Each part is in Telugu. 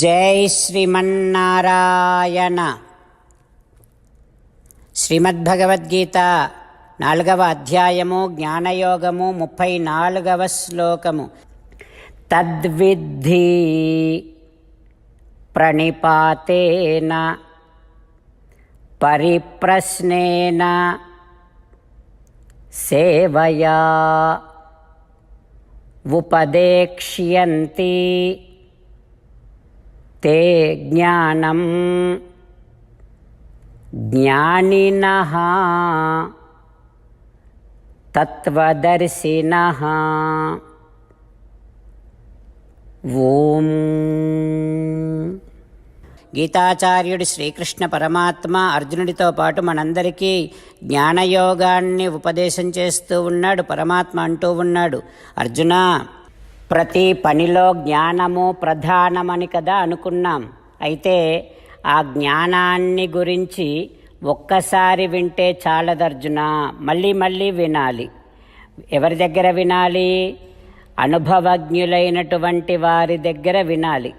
జై శ్రీమన్నారాయణ. శ్రీమద్భగవద్గీత నాలుగవ అధ్యాయము జ్ఞానయోగము ముప్పై నాలుగవ శ్లోకము. తద్విద్ధి ప్రణిపాతేన పరిప్రశ్నేన సేవయా ఉపదేక్ష్యంతి. ते ज्ञानं ज्ञानिनः तत्त्वदर्शिनः ఓం గీతాచార్యుడు శ్రీకృష్ణ పరమాత్మ అర్జునుడితో పాటు మనందరికీ జ్ఞానయోగాన్ని ఉపదేశం చేస్తూ ఉన్నాడు పరమాత్మ అంటూ ఉన్నాడు అర్జున ప్రతి పనిలో జ్ఞానము ప్రధానమని కదా అనుకున్నాం. అయితే ఆ జ్ఞానాన్ని గురించి ఒక్కసారి వింటే చాలదర్జున మళ్ళీ మళ్ళీ వినాలి. ఎవరి దగ్గర వినాలి? అనుభవజ్ఞులైనటువంటి వారి దగ్గర వినాలి.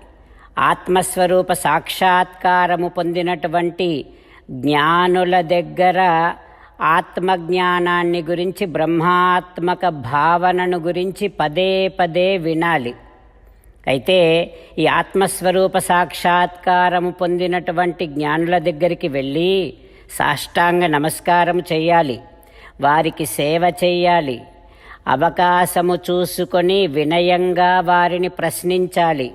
ఆత్మస్వరూప సాక్షాత్కారము పొందినటువంటి జ్ఞానుల దగ్గర ఆత్మజ్ఞానాన్ని గురించి బ్రహ్మాత్మక భావనను గురించి పదే పదే వినాలి. అయితే ఈ ఆత్మస్వరూప సాక్షాత్కారము పొందినటువంటి జ్ఞానుల దగ్గరికి వెళ్ళి సాష్టాంగ నమస్కారం చేయాలి వారికి సేవ చేయాలి అవకాశము చూసుకొని వినయంగా వారిని ప్రశ్నించాలి.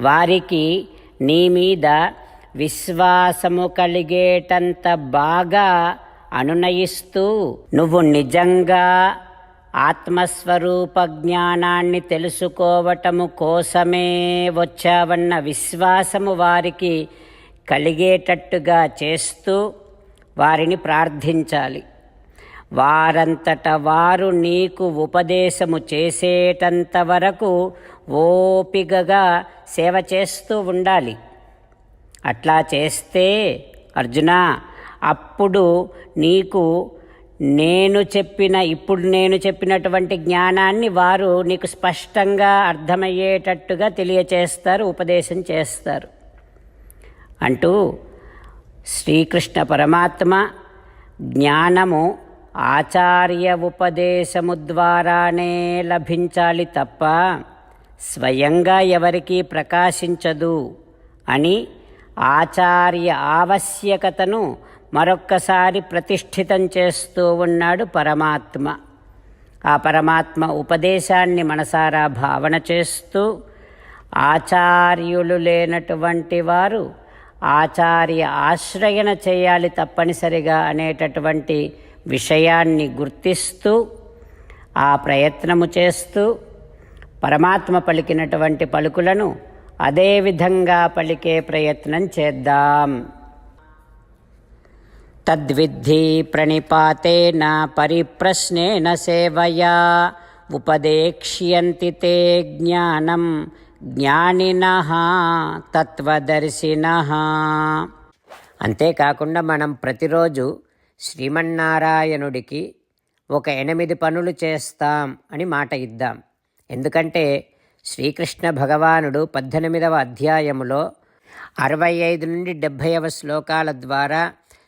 వారికి నీ మీద విశ్వాసము కలిగేటంత బాగా అనునయిస్తూ నువ్వు నిజంగా ఆత్మస్వరూప జ్ఞానాన్ని తెలుసుకోవటము కోసమే వచ్చావన్న విశ్వాసము వారికి కలిగేటట్టుగా చేస్తూ వారిని ప్రార్థించాలి. వారంతట వారు నీకు ఉపదేశము చేసేటంత వరకు ఓపికగా సేవ చేస్తూ ఉండాలి. అట్లా చేస్తే అర్జున అప్పుడు నీకు నేను చెప్పిన ఇప్పుడు నేను చెప్పినటువంటి జ్ఞానాన్ని వారు నీకు స్పష్టంగా అర్థమయ్యేటట్టుగా తెలియచేస్తారు ఉపదేశం చేస్తారు. అంటూ శ్రీకృష్ణ పరమాత్మ జ్ఞానము ఆచార్య ఉపదేశము ద్వారానే లభించాలి తప్ప స్వయంగా ఎవరికీ ప్రకాశించదు అని ఆచార్య ఆవశ్యకతను మరొక్కసారి ప్రతిష్ఠితం చేస్తూ ఉన్నాడు పరమాత్మ. ఆ పరమాత్మ ఉపదేశాన్ని మనసారా భావన చేస్తూ ఆచార్యులు లేనటువంటి వారు ఆచార్య ఆశ్రయణ చేయాలి తప్పనిసరిగా అనేటటువంటి విషయాన్ని గుర్తిస్తూ ఆ ప్రయత్నము చేస్తూ పరమాత్మ పలికినటువంటి పలుకులను అదేవిధంగా పలికే ప్రయత్నం చేద్దాం. తద్విద్ధి ప్రణిపాతేన పరిప్రశ్నేన సేవయా. ఉపదేక్ష్యంతి తే జ్ఞానం జ్ఞానిన తత్వదర్శిన. అంతేకాకుండా మనం ప్రతిరోజు శ్రీమన్నారాయణుడికి ఒక ఎనిమిది పనులు చేస్తాం అని మాట ఇద్దాం. ఎందుకంటే శ్రీకృష్ణ భగవానుడు పద్దెనిమిదవ అధ్యాయములో అరవై ఐదు నుండి డెబ్భైవ శ్లోకాల ద్వారా